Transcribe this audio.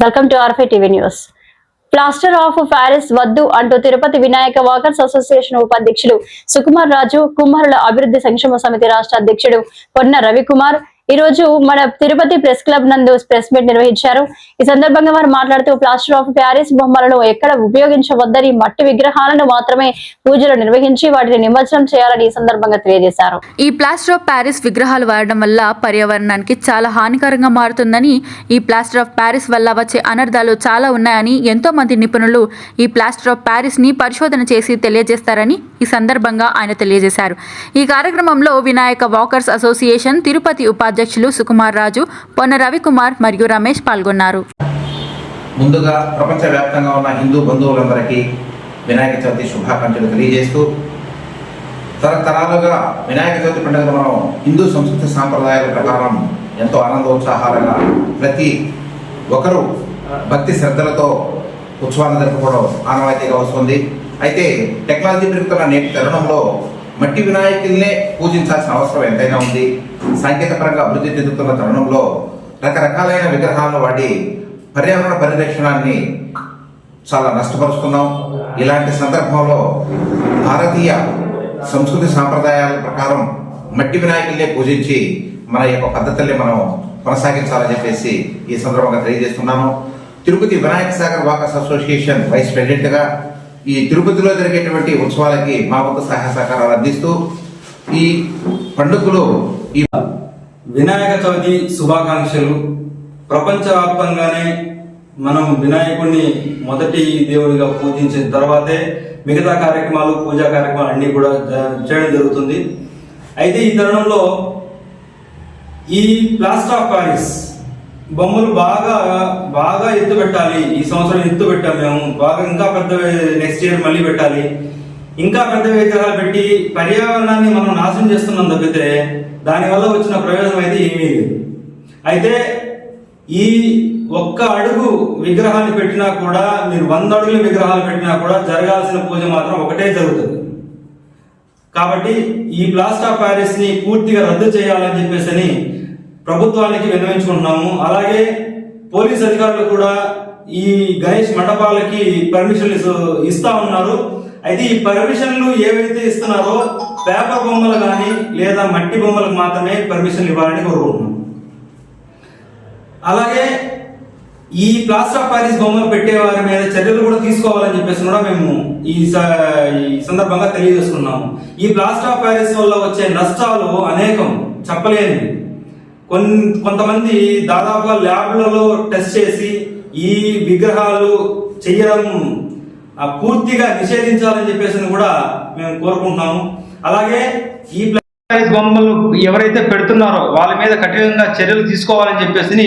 Welcome to R5 TV news plaster of Paris వద్దు అంటూ Tirupati Vinayaka walkers association ఉపాధ్యక్షులు సుకుమార్ రాజు కుమారుల అభివృద్ధి సంక్షేమ సమితి రాష్ట్ర అధ్యక్షుడు పొన్న రవికుమార్ ఈ రోజు మన తిరుపతి ప్రెస్ క్లబ్ నందు ప్రెస్ మీట్ నిర్వహించారు. ఈ సందర్భంగా వారు మాట్లాడుతూ ప్లాస్టర్ ఆఫ్ ప్యారిస్ బొమ్మలను ఎక్కడ ఉపయోగించవద్దని మట్టి విగ్రహాలను మాత్రమే పూజలు నిర్వహించి వాటిని నిమజ్జనం చేయాలని ఈ సందర్భంగా తెలియజేశారు. ఈ ప్లాస్టర్ ఆఫ్ ప్యారిస్ విగ్రహాలు వాడడం వల్ల పర్యావరణానికి చాలా హానికరంగా మారుతుందని ఈ ప్లాస్టర్ ఆఫ్ ప్యారిస్ వల్ల వచ్చే అనర్థాలు చాలా ఉన్నాయని ఎంతో మంది నిపుణులు ఈ ప్లాస్టర్ ఆఫ్ ప్యారిస్ని పరిశోధన చేసి తెలియజేస్తారని ఈ సందర్భంగా ఆయన తెలియజేశారు. ఈ కార్యక్రమంలో వినాయక వాకర్స్ అసోసియేషన్ తిరుపతి అధ్యక్షులు సుకుమార్ రాజు పొన్న రవికుమార్ మరియు రమేష్ పాల్గొన్నారు. ముందుగా ప్రపంచవ్యాప్తంగా ఉన్న హిందూ బంధువులందరికీ వినాయక చవితి శుభాకాంక్షలు తెలియజేస్తూ తరతరాలుగా వినాయక చవితి పండుగను మనం హిందూ సంస్కృతి సాంప్రదాయాల ప్రకారం ఎంతో ఆనందోత్సాహాలుగా ప్రతి ఒక్కరూ భక్తి శ్రద్ధలతో ఉత్సవాలను జరుపుకోవడం ఆనవాయితీగా వస్తుంది. అయితే టెక్నాలజీ పెరుగుతున్న నేటి తరుణంలో మట్టి వినాయకుల్నే పూజించాల్సిన అవసరం ఎంతైనా ఉంది. సాంకేతిక పరంగా అభివృద్ధి చెందుతున్న తరుణంలో రకరకాలైన విగ్రహాలను వాడి పర్యావరణ పరిరక్షణాన్ని చాలా నష్టపరుస్తున్నాం. ఇలాంటి సందర్భంలో భారతీయ సంస్కృతి సాంప్రదాయాల ప్రకారం మట్టి వినాయకుల్నే పూజించి మన యొక్క పద్ధతుల్ని మనం కొనసాగించాలని చెప్పేసి ఈ సందర్భంగా తెలియజేస్తున్నాను. Tirupati Vinayaka Sagar walkers association vice ప్రెసిడెంట్గా ఈ తిరుపతిలో జరిగేటువంటి ఉత్సవాలకి మా వంతు సహాయ సహకారాలు అందిస్తూ ఈ పండుగలు ఈ వినాయక చవితి శుభాకాంక్షలు. ప్రపంచవ్యాప్తంగానే మనం వినాయకుడిని మొదటి దేవుడిగా పూజించిన తర్వాతే మిగతా కార్యక్రమాలు పూజా కార్యక్రమాలు అన్నీ కూడా చేయడం జరుగుతుంది. అయితే ఈ తరుణంలో ఈ ప్లాస్టర్ ఆఫ్ ప్యారిస్ బొమ్మలు బాగా బాగా ఎత్తు పెట్టాలి. ఈ సంవత్సరం ఎత్తు పెట్టాం మేము. బాగా ఇంకా పెద్ద నెక్స్ట్ ఇయర్ మళ్ళీ పెట్టాలి. ఇంకా పెద్ద విగ్రహాలు పెట్టి పర్యావరణాన్ని మనం నాశనం చేస్తున్నాం తప్పితే దానివల్ల వచ్చిన ప్రయోజనం అయితే ఏమీ లేదు. అయితే ఈ ఒక్క అడుగు విగ్రహాన్ని పెట్టినా కూడా మీరు వంద అడుగుల విగ్రహాలు పెట్టినా కూడా జరగాల్సిన పూజ మాత్రం ఒకటే జరుగుతుంది. కాబట్టి ఈ ప్లాస్టర్ ఆఫ్ ప్యారిస్ని పూర్తిగా రద్దు చేయాలని చెప్పేసి అని ప్రభుత్వానికి విన్నవించుకుంటున్నాము. అలాగే పోలీస్ అధికారులు కూడా ఈ గణేష్ మండపాలకి పర్మిషన్లు ఇస్తూ- ఇస్తా ఉన్నారు. అయితే ఈ పర్మిషన్లు ఏవైతే ఇస్తున్నారో పేపర్ బొమ్మలు కానీ లేదా మట్టి బొమ్మలకు మాత్రమే పర్మిషన్లు ఇవ్వాలని కోరుకుంటున్నాం. అలాగే ఈ ప్లాస్టర్ ఆఫ్ ప్యారిస్ బొమ్మలు పెట్టే వారి మీద చర్యలు కూడా తీసుకోవాలని చెప్పేసి కూడా మేము ఈ స- ఈ సందర్భంగా తెలియజేసుకున్నాము. ఈ ప్లాస్టర్ ఆఫ్ ప్యారిస్ వల్ల వచ్చే నష్టాలు అనేకం చెప్పలేనివి. కొన్ని కొంతమంది దాదాపుగా ల్యాబ్లలో టెస్ట్ చేసి ఈ విగ్రహాలు చేయడం పూర్తిగా నిషేధించాలని చెప్పేసి కూడా మేము కోరుకుంటున్నాము. అలాగే ఈ ప్లాస్టర్ బొమ్మలు ఎవరైతే పెడుతున్నారో వాళ్ళ మీద కఠినంగా చర్యలు తీసుకోవాలని చెప్పేసి